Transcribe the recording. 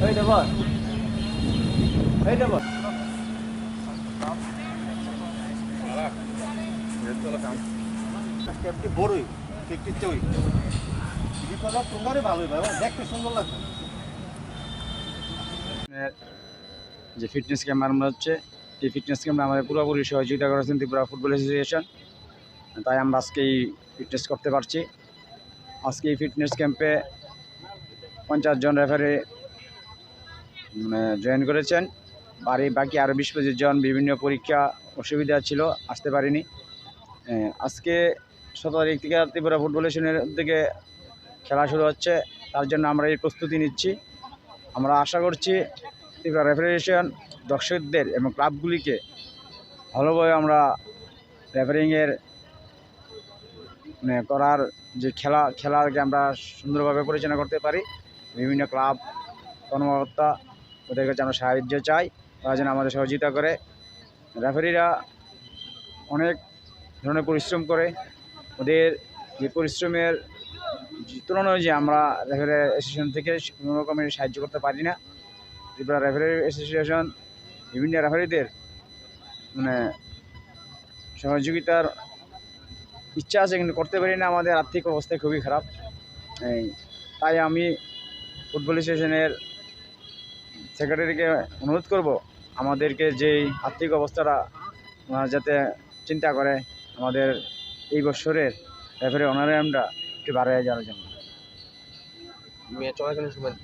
Hey, Devon. Hey, Devon. Voilà. Je vais te le faire. যে fitness camp আরম্ভ হচ্ছে, এই ফিটনেস ক্যাম্পে আমাদের পুরোপুরি সহযোগিতা করেছেন ত্রিপুরা ফুটবল অ্যাসোসিয়েশন তাই আমরা আজকে এই ফিটনেস করতে পারছি। আজকে এই ফিটনেস ক্যাম্পে পঞ্চাশ জন রেফারি মানে জয়েন করেছেন। বাড়ি বাকি আরও বিশ পঁচিশ জন বিভিন্ন পরীক্ষা অসুবিধা ছিল, আসতে পারিনি। আজকে সতেরো তারিখ থেকে ত্রিপুরা ফুটবল অ্যাসোসিয়েশনের থেকে খেলা শুরু হচ্ছে। তার জন্য আমরা এই প্রস্তুতি নিচ্ছি। আমরা আশা করছি ত্রিপুরা রেফারেশন দর্শকদের এবং ক্লাবগুলিকে ভালোভাবে আমরা রেফারিংয়ের মানে করার যে খেলা, খেলাকে আমরা সুন্দরভাবে পরিচালনা করতে পারি। বিভিন্ন ক্লাব কর্মকর্তা ওদের কাছে আমরা সাহায্য চাই। তারা যেন আমাদের সহযোগিতা করে। রেফারিরা অনেক ধরনের পরিশ্রম করে। ওদের যে পরিশ্রমের তুলনায় যে আমরা রেফারি অ্যাসোসিয়েশন থেকে কোনো রকমের সাহায্য করতে পারি না। ত্রিপুরা রেফারি অ্যাসোসিয়েশন বিভিন্ন রেফারিদের মানে সহযোগিতার ইচ্ছা আছে কিন্তু করতে পারি না। আমাদের আর্থিক অবস্থা খুবই খারাপ। তাই আমি ফুটবল অ্যাসোসিয়েশনের সেক্রেটারিকে অনুরোধ করব, আমাদেরকে যেই আর্থিক অবস্থাটা যাতে চিন্তা করে, আমাদের এই বছরের ব্যাপারে ওনারে আমরা একটু বারো হাজার জন্য। মেয়ে চলাকালীন সময়